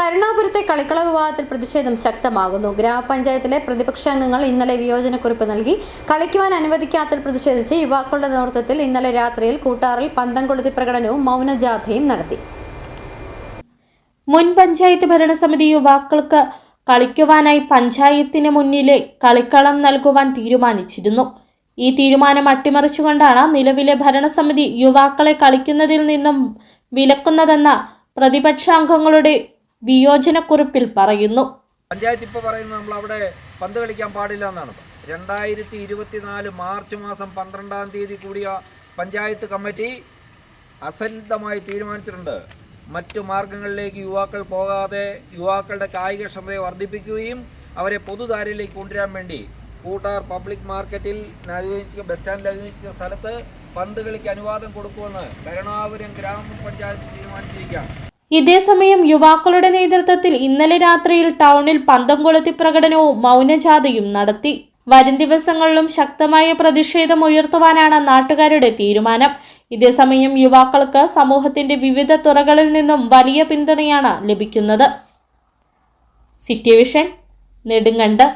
കരുണാപുരത്തെ കളിക്കള വിവാദത്തിൽ പ്രതിഷേധം ശക്തമാകുന്നു. ഗ്രാമപഞ്ചായത്തിലെ പ്രതിപക്ഷ അംഗങ്ങൾ ഇന്നലെ വിയോജനക്കുറിപ്പ് നൽകി. കളിക്കുവാൻ അനുവദിക്കാത്തതിൽ പ്രതിഷേധിച്ച് യുവാക്കളുടെ നേതൃത്വത്തിൽ ഇന്നലെ രാത്രിയിൽ കൂട്ടാറിൽ പന്തം കൊളുത്തി പ്രകടനവും മൗനജാഥയും നടത്തി. മുൻ പഞ്ചായത്ത് ഭരണസമിതി യുവാക്കൾക്ക് കളിക്കുവാനായി പഞ്ചായത്തിന് മുന്നിലെ കളിക്കളം നൽകുവാൻ തീരുമാനിച്ചിരുന്നു. ഈ തീരുമാനം അട്ടിമറിച്ചുകൊണ്ടാണ് നിലവിലെ ഭരണസമിതി യുവാക്കളെ കളിക്കുന്നതിൽ നിന്നും വിലക്കുന്നതെന്ന പ്രതിപക്ഷാംഗങ്ങളുടെ വിയോജനക്കുറിപ്പിൽ പറയുന്നു. പഞ്ചായത്ത് ഇപ്പോൾ പറയുന്നത് നമ്മൾ അവിടെ പന്ത് കളിക്കാൻ പാടില്ല എന്നാണ്. രണ്ടായിരത്തി ഇരുപത്തിനാല് മാർച്ച് മാസം പന്ത്രണ്ടാം തീയതി കൂടിയ പഞ്ചായത്ത് കമ്മിറ്റി അസന്നിഗ്ധമായി തീരുമാനിച്ചിട്ടുണ്ട്. മറ്റു മാർഗങ്ങളിലേക്ക് യുവാക്കൾ പോകാതെ യുവാക്കളുടെ കായികക്ഷമതയെ വർദ്ധിപ്പിക്കുകയും അവരെ പൊതുധാരയിലേക്ക് കൊണ്ടുവരാൻ വേണ്ടി കൂട്ടാർ പബ്ലിക് മാർക്കറ്റിൽ അനുവദിച്ച ബസ് സ്റ്റാൻഡിൽ അനുവദിച്ച സ്ഥലത്ത് പന്ത് കളിക്ക് അനുവാദം കൊടുക്കുമെന്ന് കരുണാപുരം ഗ്രാമപഞ്ചായത്ത് തീരുമാനിച്ചിരിക്കുകയാണ്. ഇതേസമയം യുവാക്കളുടെ നേതൃത്വത്തിൽ ഇന്നലെ രാത്രിയിൽ ടൗണിൽ പന്തം കൊളുത്തി പ്രകടനവും മൗനജാഥയും നടത്തി. വരും ദിവസങ്ങളിലും ശക്തമായ പ്രതിഷേധം ഉയർത്തുവാനാണ് നാട്ടുകാരുടെ തീരുമാനം. ഇതേസമയം യുവാക്കൾക്ക് സമൂഹത്തിന്റെ വിവിധ തുറകളിൽ നിന്നും വലിയ പിന്തുണയാണ് ലഭിക്കുന്നത്. City vision നെടുങ്കണ്ട്.